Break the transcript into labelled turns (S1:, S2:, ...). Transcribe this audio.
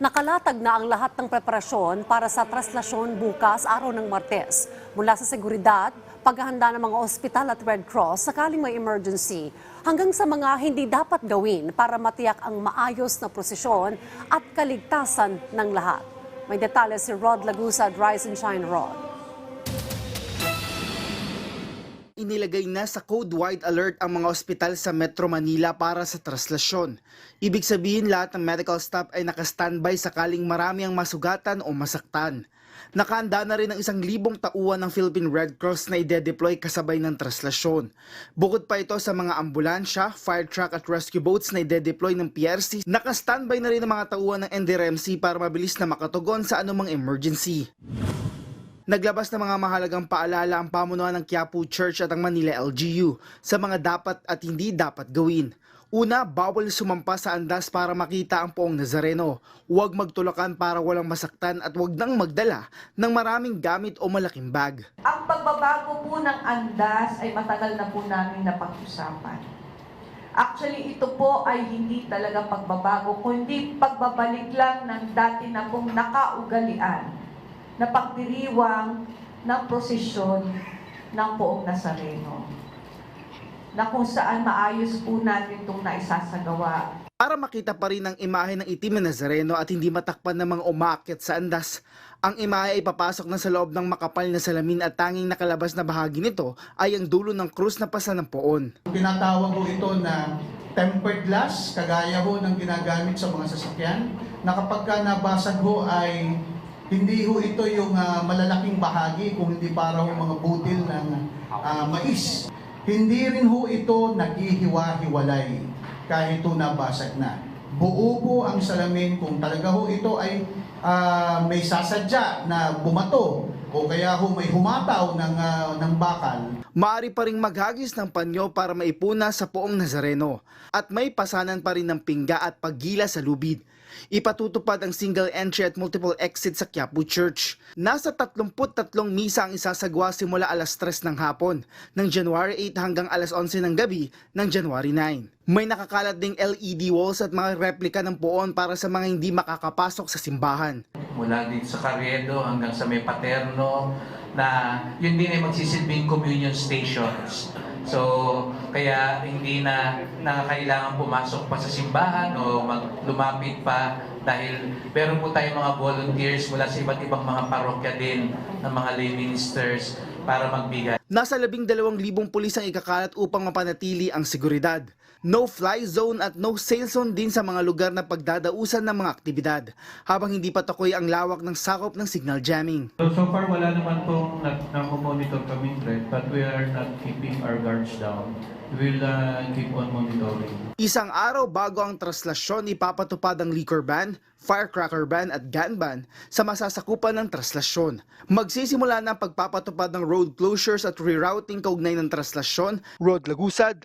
S1: Nakalatag na ang lahat ng preparasyon para sa traslasyon bukas araw ng Martes. Mula sa seguridad, paghahanda ng mga ospital at Red Cross sakaling may emergency, hanggang sa mga hindi dapat gawin para matiyak ang maayos na prosesyon at kaligtasan ng lahat. May detalye si Rod Lagusa at Rise and Shine Rod.
S2: Inilagay na sa code white alert ang mga ospital sa Metro Manila para sa traslasyon. Ibig sabihin lahat ng medical staff ay nakastandby sakaling marami ang masugatan o masaktan. Nakahanda na rin ang isang libong tauhan ng Philippine Red Cross na ide-deploy kasabay ng traslasyon. Bukod pa ito sa mga ambulansya, fire truck at rescue boats na ide-deploy ng PRC, nakastandby na rin ang mga tauhan ng NDRMC para mabilis na makatugon sa anumang emergency. Naglabas ng mga mahalagang paalala ang pamunuan ng Quiapo Church at ang Manila LGU sa mga dapat at hindi dapat gawin. Una, bawal sumampa sa andas para makita ang poong Nazareno. Huwag magtulakan para walang masaktan at huwag nang magdala ng maraming gamit o malaking bag.
S3: Ang pagbabago po ng andas ay matagal na po namin napag-usapan. Actually, ito po ay hindi talaga pagbabago, kundi pagbabalik lang ng dati na pong nakaugalian na pagdiriwang ng prosesyon ng poong Nazareno na kung saan maayos po natin itong naisasagawa
S2: Para makita pa rin ang imahe ng itim na Nazareno at hindi matakpan ng mga umaakit sa andas, ang imahe ay papasok na sa loob ng makapal na salamin at tanging nakalabas na bahagi nito ay ang dulo ng krus na pasa ng poon.
S4: Tinatawag ko ito na tempered glass, kagaya ho ng ginagamit sa mga sasakyan, na kapag ka nabasag ho ay hindi ho ito yung ah, malalaking bahagi kung hindi para ho mga butil ng ah, mais. Hindi rin ho ito naghihiwa-hiwalay kahit ito nabasag na. Buo po ang salamin kung talaga ho ito ay ah, may sasadya na bumato o kaya ho may humataw ng, ah, ng bakal
S2: Maari pa ring maghagis ng panyo para maipuna sa poong Nazareno at may pasanan pa rin ng pingga at paggila sa lubid. Ipatutupad ang single entry at multiple exit sa Quiapo Church. Nasa 33 misa ang isasagwa simula alas 3 ng hapon ng January 8 hanggang alas 11 ng gabi ng January 9. May nakakalat ding LED walls at mga replika ng poon para sa mga hindi makakapasok sa simbahan.
S5: mula dito sa Carriedo hanggang sa may Paterno na yun din ay magsisilbing communion stations. So, kaya hindi na, na kailangan pumasok pa sa simbahan o mag, lumapit pa dahil meron po tayong mga volunteers mula sa iba't ibang mga parokya din ng mga lay ministers para magbigay.
S2: Nasa labing dalawang libong pulis ang ikakalat upang mapanatili ang seguridad. No-fly zone at no-sail zone din sa mga lugar na pagdadausan ng mga aktibidad, habang hindi pa tukoy ang lawak ng sakop ng signal jamming.
S6: So, so far, wala naman pong nag-monitor kami threat, but we are not keeping our guards down. We will uh, keep on monitoring.
S2: Isang araw bago ang traslasyon, ipapatupad ang liquor ban, firecracker ban at gun ban sa masasakupan ng traslasyon. Magsisimula na ang pagpapatupad ng road closures at rerouting kaugnay ng traslasyon, Road Lagusad,